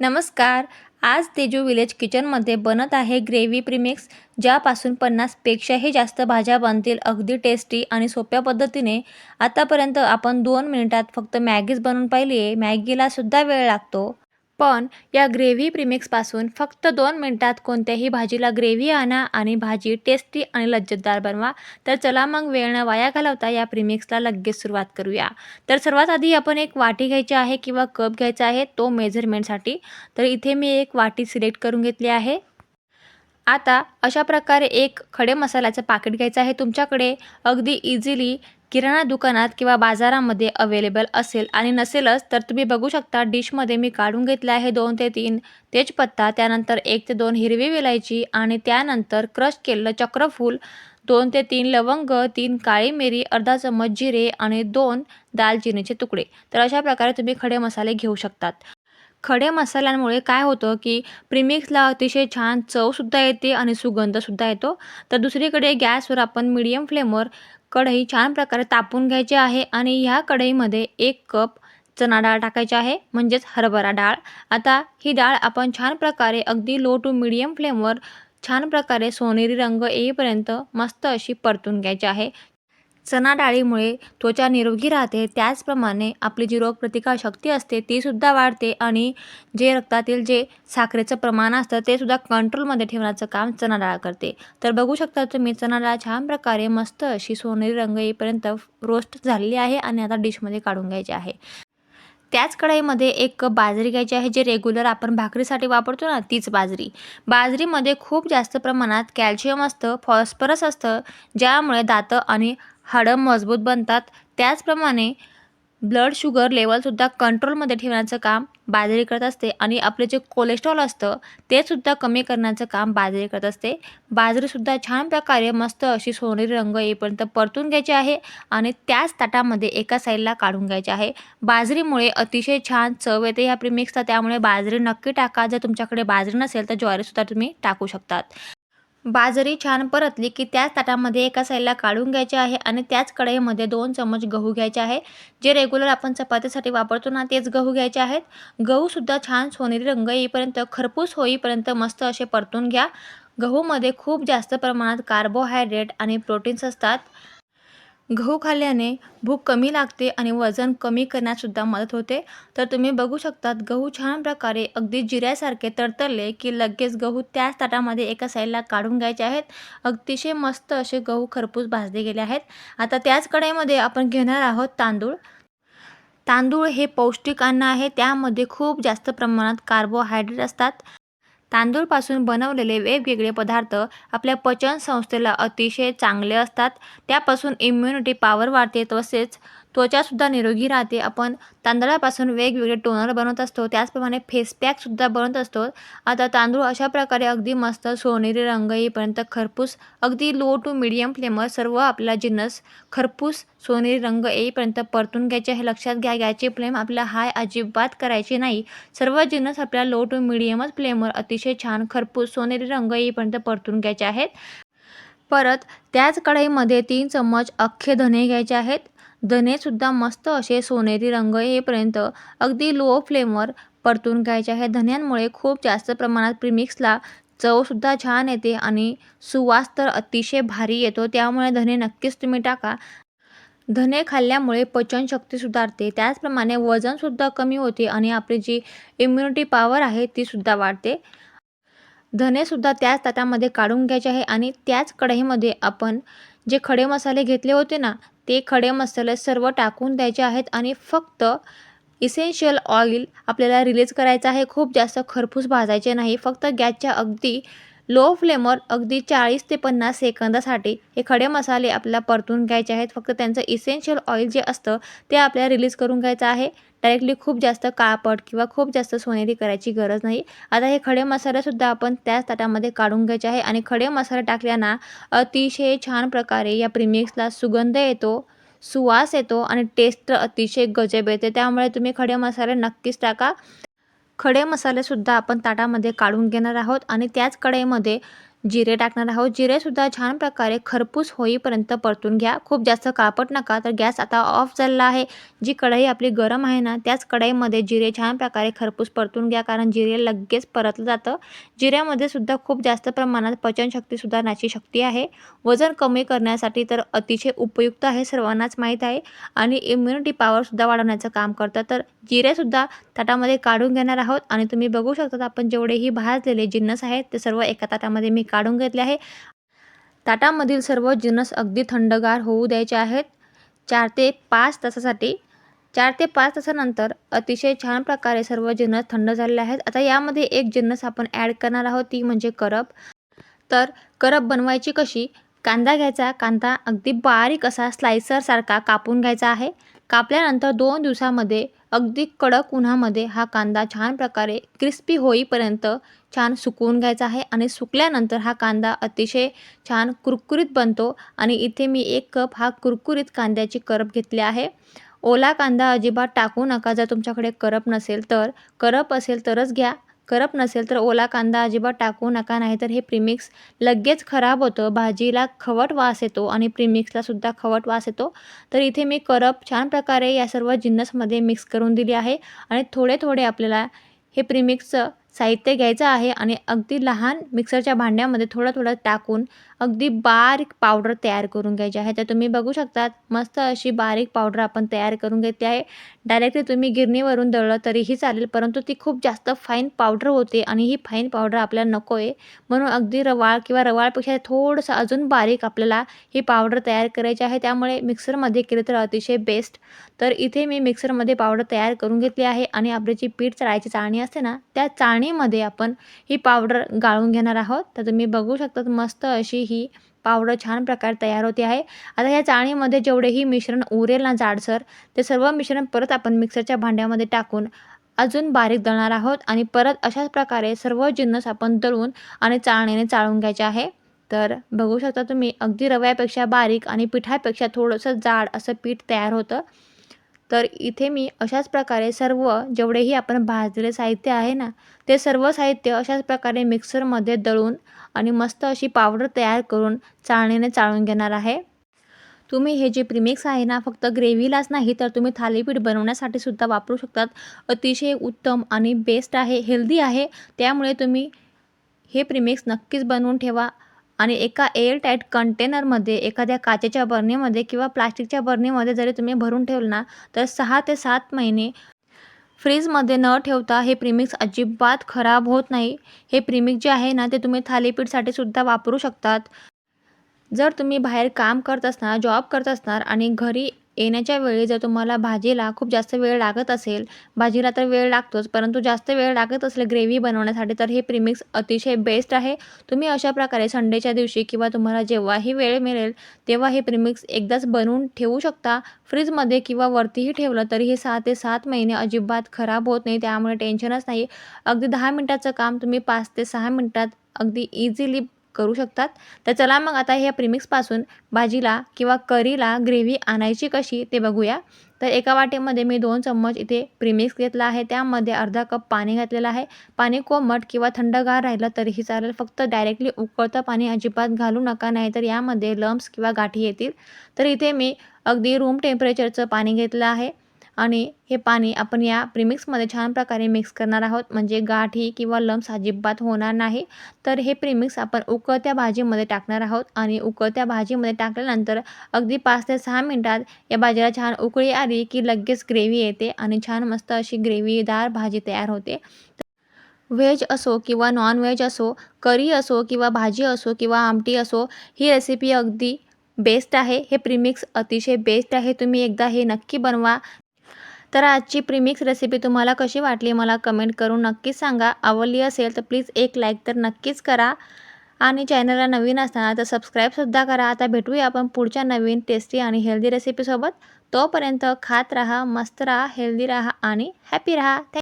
नमस्कार. आज तेजू विलेज किचनमध्ये बनत आहे ग्रेव्ही प्रिमिक्स ज्यापासून पन्नासपेक्षाही जास्त भाज्या बनतील अगदी टेस्टी आणि सोप्या पद्धतीने. आतापर्यंत आपण दोन मिनिटात फक्त मॅगीच बनवून पाहिली आहे मॅगीलासुद्धा वेळ लागतो. पण या ग्रेव्ही प्रिमिक्सपासून फक्त दोन मिनटात कोणत्याही भाजीला ग्रेव्ही आणा आणि भाजी टेस्टी आणि लज्जतदार बनवा. तर चला मग वेळ न वाया घालवता या प्रिमिक्सला लगेच सुरुवात करूया. तर सर्वात आधी आपण एक वाटी घ्यायची आहे किंवा कप घ्यायचा आहे तो मेजरमेंटसाठी. तर इथे मी एक वाटी सिलेक्ट करून घेतली आहे. आता अशा प्रकारे एक खडे मसाल्याचं पाकिट घ्यायचं आहे. तुमच्याकडे अगदी इझिली किराणा दुकानात किंवा बाजारामध्ये अवेलेबल असेल आणि नसेलच तर तुम्ही बघू शकता डिशमध्ये मी काढून घेतले आहे दोन ते तीन तेजपत्ता त्यानंतर एक ते दोन हिरवी वेलायची आणि त्यानंतर क्रश केलेलं चक्रफूल दोन ते तीन लवंग तीन काळी मिरी अर्धा चम्मच जिरे आणि दोन दालचिनीचे तुकडे. तर अशा प्रकारे तुम्ही खडे मसाले घेऊ शकतात. खडे मसाल्यांमुळे काय होतं की प्रिमिक्सला अतिशय छान चवसुद्धा येते आणि सुगंधसुद्धा येतो. तर दुसरीकडे गॅसवर आपण मिडियम फ्लेमवर कढई छान प्रकारे तापून घ्यायची आहे आणि ह्या कढईमध्ये एक कप चणा डाळ टाकायची आहे म्हणजेच हरभरा डाळ. आता ही डाळ आपण छान प्रकारे अगदी लो टू मिडियम फ्लेमवर छान प्रकारे सोनेरी रंग येईपर्यंत मस्त अशी परतून घ्यायची आहे. चणा डाळीमुळे त्वचा निरोगी राहते. त्याचप्रमाणे आपली जी रोगप्रतिकारशक्ती असते तीसुद्धा वाढते आणि जे रक्तातील जे साखरेचं प्रमाण असतं ते सुद्धा कंट्रोलमध्ये ठेवण्याचं काम चणा डाळ करते. तर बघू शकता तुम्ही चणा डाळ छान प्रकारे मस्त अशी सोनेरी रंग येईपर्यंत रोस्ट झालेली आहे आणि आता डिशमध्ये काढून घ्यायची आहे. त्याच कढईमध्ये एक कप बाजरी घ्यायची आहे जे रेग्युलर आपण भाकरीसाठी वापरतो ना तीच बाजरी. बाजरीमध्ये खूप जास्त प्रमाणात कॅल्शियम असतं फॉस्फरस असतं ज्यामुळे दातं आणि हाडं मजबूत बनतात. त्याचप्रमाणे ब्लड शुगर लेवलसुद्धा कंट्रोलमध्ये ठेवण्याचं काम बाजरी करत असते आणि आपले जे कोलेस्ट्रॉल असतं ते सुद्धा कमी करण्याचं काम बाजरी करत असते. बाजरीसुद्धा छान प्रकारे मस्त अशी सोनेरी रंग येईपर्यंत परतून घ्यायची आहे आणि त्याच ताटामध्ये एका साईडला काढून घ्यायची आहे. बाजरीमुळे अतिशय छान चव येते ह्या प्रिमिक्सचा त्यामुळे बाजरी नक्की टाका. जर तुमच्याकडे बाजरी नसेल तर ज्वारीसुद्धा तुम्ही टाकू शकतात. बाजरी छान परतली की त्याच ताटामध्ये एका साईडला काढून घ्यायचे आहे आणि त्याच कढईमध्ये दोन चमच गहू घ्यायचे आहे. जे रेग्युलर आपण चपातीसाठी वापरतो ना तेच गहू घ्यायचे आहेत. गहूसुद्धा छान सोनेरी रंग येईपर्यंत खरपूस होईपर्यंत मस्त असे परतून घ्या. गहूमध्ये खूप जास्त प्रमाणात कार्बोहायड्रेट आणि प्रोटीन्स असतात. गहू खाल्ल्याने भूक कमी लागते आणि वजन कमी करण्यातसुद्धा मदत होते. तर तुम्ही बघू शकतात गहू छान प्रकारे अगदी जिऱ्यासारखे तडतडले की लगेच गहू त्याच ताटामध्ये एका साईडला काढून घ्यायचे आहेत. अतिशय मस्त असे गहू खरपूस भाजले गेले आहेत. आता त्याच कढईमध्ये आपण घेणार आहोत तांदूळ. तांदूळ हे पौष्टिक अन्न आहे. त्यामध्ये खूप जास्त प्रमाणात कार्बोहायड्रेट असतात. तांदूळपासून बनवलेले वेगवेगळे पदार्थ आपल्या पचन संस्थेला अतिशय चांगले असतात. त्यापासून इम्युनिटी पॉवर वाढते तसेच त्वचासुद्धा निरोगी राहते. आपण तांदळापासून वेगवेगळे टोनर बनवत असतो. त्याचप्रमाणे फेस पॅकसुद्धा बनवत असतो. आता तांदूळ अशा प्रकारे अगदी मस्त सोनेरी रंग येईपर्यंत खरपूस अगदी लो टू मिडियम फ्लेमवर सर्व आपला जिन्नस खरपूस सोनेरी रंग येईपर्यंत परतून घ्यायचे. हे लक्षात घ्या गॅसची फ्लेम आपल्या हाय अजिबात करायची नाही. सर्व जिन्नस आपल्या लो टू मिडियमच फ्लेमवर अतिशय छान खरपूस सोनेरी रंग येईपर्यंत परतून घ्यायचे आहेत. परत त्याच कढईमध्ये तीन चम्मच अख्खे धने घ्यायचे आहेत. धनेसुद्धा मस्त असे सोनेरी रंग येईपर्यंत अगदी लो फ्लेमवर परतून घ्यायचे आहे. धन्यांमुळे खूप जास्त प्रमाणात प्रिमिक्सला चवसुद्धा छान येते आणि सुवास तर अतिशय भारी येतो. त्यामुळे धने नक्कीच तुम्ही टाका. धने खाल्ल्यामुळे पचनशक्ती सुधारते. त्याचप्रमाणे वजनसुद्धा कमी होते आणि आपली जी इम्युनिटी पॉवर आहे तीसुद्धा वाढते. धनेसुद्धा त्याच ताटामध्ये काढून घ्यायचे आहे आणि त्याच कढईमध्ये आपण जे खडे मसाले घेतले होते ना ते खडे मसाले सर्व टाकून द्यायचे आहेत आणि फक्त इसेन्शियल ऑइल आपल्याला रिलीज करायचं आहे. खूप जास्त खरपूस भाजायचे नाही. फक्त गॅसच्या अगदी लो फ्लेमवर अगदी चाळीस ते पन्नास सेकंदासाठी हे खडे मसाले आपल्याला परतून घ्यायचे आहेत. फक्त त्यांचं इसेन्शियल ऑइल जे असतं ते आपल्याला रिलीज करून घ्यायचं आहे. डायरेक्टली खूप जास्त काळपट किंवा खूप जास्त सोनेरी करायची गरज नाही. आता हे खडे मसालेसुद्धा आपण त्याच ताटामध्ये काढून घ्यायचे आहे आणि खडे मसाले टाकल्याना अतिशय छान प्रकारे या प्रिमिक्सला सुगंध येतो सुवास येतो आणि टेस्ट अतिशय गजब येते. त्यामुळे तुम्ही खडे मसाले नक्कीच टाका. खडे मसालेसुद्धा आपण ताटामध्ये काढून घेणार आहोत आणि त्याच कढईमध्ये जिरे टाकणार आहोत. जिरेसुद्धा छान प्रकारे खरपूस होईपर्यंत परतून घ्या. खूप जास्त कापट नका तर गॅस आता ऑफ झालेला आहे. जी कढई आपली गरम आहे ना त्याच कढईमध्ये जिरे छान प्रकारे खरपूस परतून घ्या कारण जिरे लगेच परतलं जातं. जिऱ्यामध्ये सुद्धा खूप जास्त प्रमाणात पचनशक्ती सुधारण्याची शक्ती आहे. वजन कमी करण्यासाठी तर अतिशय उपयुक्त आहे सर्वांनाच माहीत आहे. आणि इम्युनिटी पॉवरसुद्धा वाढवण्याचं काम करतं. तर जिरेसुद्धा ताटामध्ये काढून घेणार आहोत. आणि तुम्ही बघू शकता आपण जेवढेही भाजलेले जिन्नस आहेत ते सर्व एका ताटामध्ये मी काढून घेतले आहे. ताटामधील सर्व जिनस अगदी थंडगार होऊ द्यायचे आहेत. चार ते पाच तासासाठी चार ते पाच तासानंतर अतिशय छान प्रकारे सर्व जिन्नस थंड झालेले आहेत. आता यामध्ये एक जिन्नस आपण ॲड करणार आहोत ती म्हणजे करप. तर करप बनवायची कशी? कांदा घ्यायचा. कांदा अगदी बारीक असा स्लायसरसारखा कापून घ्यायचा आहे. कापल्यानंतर दोन दिवसामध्ये अगदी कडक उन्हामध्ये हा कांदा छान प्रकारे क्रिस्पी होईपर्यंत छान सुकवून घ्यायचा आहे आणि सुकल्यानंतर हा कांदा अतिशय छान कुरकुरीत बनतो आणि इथे मी एक कप हा कुरकुरीत कांद्याची करप घेतली आहे. ओला कांदा अजिबात टाकू नका. जर तुमच्याकडे करप नसेल तर करप असेल तरच घ्या. करप नसेल तर ओला कांदा अजिबात टाकू नका नाहीतर हे प्रीमिक्स लगेच खराब होतं. भाजीला खवट वास येतो आणि प्रीमिक्सलासुद्धा खवट वास येतो. तर इथे मी करप छान प्रकारे या सर्व जिन्नसमध्ये मिक्स करून दिली आहे आणि थोडे थोडे आपल्याला हे प्रीमिक्सचं साहित्य घ्यायचं आहे आणि अगदी लहान मिक्सरच्या भांड्यामध्ये थोडं थोडं टाकून अगदी बारीक पावडर तयार करून घ्यायची आहे. तर तुम्ही बघू शकतात मस्त अशी बारीक पावडर आपण तयार करून घेतली आहे. डायरेक्टली तुम्ही गिरणीवरून दळलं तरीही चालेल परंतु ती खूप जास्त फाईन पावडर होते आणि ही फाईन पावडर आपल्याला नको आहे म्हणून अगदी रवाळ किंवा रवाळपेक्षा थोडंसं अजून बारीक आपल्याला ही पावडर तयार करायची आहे. त्यामुळे मिक्सरमध्ये केलं तर अतिशय बेस्ट तर इथे मी मिक्सरमध्ये पावडर तयार करून घेतली आहे आणि आपली जी पीठ चाळायची चाळणी असते ना त्या चाळणी पाणीमध्ये आपण ही पावडर गाळून घेणार आहोत. तर तुम्ही बघू शकता मस्त अशी ही पावडर छान प्रकारे तयार होते आहे. आता या चाळणीमध्ये जेवढेही मिश्रण उरेल ना जाडसर ते सर्व मिश्रण परत आपण मिक्सरच्या भांड्यामध्ये टाकून अजून बारीक दळणार आहोत आणि परत अशाच प्रकारे सर्व जिन्नस आपण दळून आणि चाळणीने चाळून घ्यायचे आहे. तर बघू शकता तुम्ही अगदी रव्यापेक्षा बारीक आणि पिठापेक्षा थोडंसं जाड असं पीठ तयार होतं. तर इथे मी अशाच प्रकारे सर्व जेवढेही आपण भाजलेले साहित्य आहे ना ते सर्व साहित्य अशाच प्रकारे मिक्सरमध्ये दळून आणि मस्त अशी पावडर तयार करून चाळणीने चाळून घेणार आहे. तुम्ही हे जे प्रिमिक्स आहे ना फक्त ग्रेव्हीलाच नाही तर तुम्ही थालीपीठ बनवण्यासाठी सुद्धा वापरू शकतात. अतिशय उत्तम आणि बेस्ट आहे हेल्दी आहे. त्यामुळे तुम्ही हे प्रिमिक्स नक्कीच बनवून ठेवा. आणि एका एअरटाईट कंटेनरमध्ये एखाद्या काचेच्या बरणीमध्ये किंवा प्लास्टिकच्या बरणीमध्ये जरी तुम्ही भरून ठेवलं ना तर सहा ते सात महिने फ्रीजमध्ये न ठेवता हे प्रीमिक्स अजिबात खराब होत नाही. हे प्रीमिक्स जे आहे ना ते तुम्ही थालीपीठसाठी सुद्धा वापरू शकतात. जर तुम्ही बाहेर काम करत असणार जॉब करत असणार आणि घरी येण्याच्या वेळी जर तुम्हाला भाजीला खूप जास्त वेळ लागत असेल भाजीला तर वेळ लागतोच परंतु जास्त वेळ लागत असेल ग्रेव्ही बनवण्यासाठी तर हे प्रिमिक्स अतिशय बेस्ट आहे. तुम्ही अशा प्रकारे संडेच्या दिवशी किंवा तुम्हाला जेव्हाही वेळ मिळेल तेव्हा हे प्रिमिक्स एकदाच बनवून ठेवू शकता. फ्रीजमध्ये किंवा वरतीही ठेवलं तरी हे सहा ते सात महिने अजिबात खराब होत नाही त्यामुळे टेन्शनच नाही. अगदी दहा मिनटाचं काम तुम्ही पाच ते सहा मिनटात अगदी इझिली करू शकतात. तर चला मग आता ह्या प्रिमिक्सपासून भाजीला किंवा करीला ग्रेव्ही आणायची कशी ते बघूया. तर एका वाटेमध्ये मी दोन चम्मच इथे प्रिमिक्स घेतला आहे. त्यामध्ये अर्धा कप पाणी घातलेलं आहे. पाणी कोमट किंवा थंडगार राहिलं तरीही चालेल. फक्त डायरेक्टली उकळतं पाणी अजिबात घालू नका नाही तर यामध्ये लम्स किंवा गाठी येतील. तर इथे मी अगदी रूम टेम्परेचरचं पाणी घेतलं आहे. आणि हे पाणी आपण या प्रिमिक्समध्ये छान प्रकारे मिक्स करणार आहोत. म्हणजे गाठी किंवा लम्स अजिबात होणार नाही. तर हे प्रिमिक्स आपण उकळत्या भाजीमध्ये टाकणार आहोत. आणि उकळत्या भाजीमध्ये टाकल्यानंतर अगदी पाच ते सहा मिनटात या भाजीला छान उकळी आली की लगेच ग्रेव्ही येते आणि छान मस्त अशी ग्रेव्हीदार भाजी तयार होते. व्हेज असो किंवा नॉन व्हेज असो करी असो किंवा भाजी असो किंवा आमटी असो ही रेसिपी अगदी बेस्ट आहे. हे प्रिमिक्स अतिशय बेस्ट आहे. तुम्ही एकदा हे नक्की बनवा. तर आजची प्रीमिक्स रेसिपी तुम्हाला कशी वाटली मला कमेंट करून नक्कीच सांगा. आवडली असेल तर प्लीज एक लाईक तर नक्कीच करा. आणि चॅनलला नवीन असताना तर सबस्क्राईबसुद्धा करा. आता भेटूया आपण पुढच्या नवीन टेस्टी आणि हेल्दी रेसिपीसोबत तोपर्यंत खात राहा मस्त राहा हेल्दी राहा आणि हॅपी राहा. थँक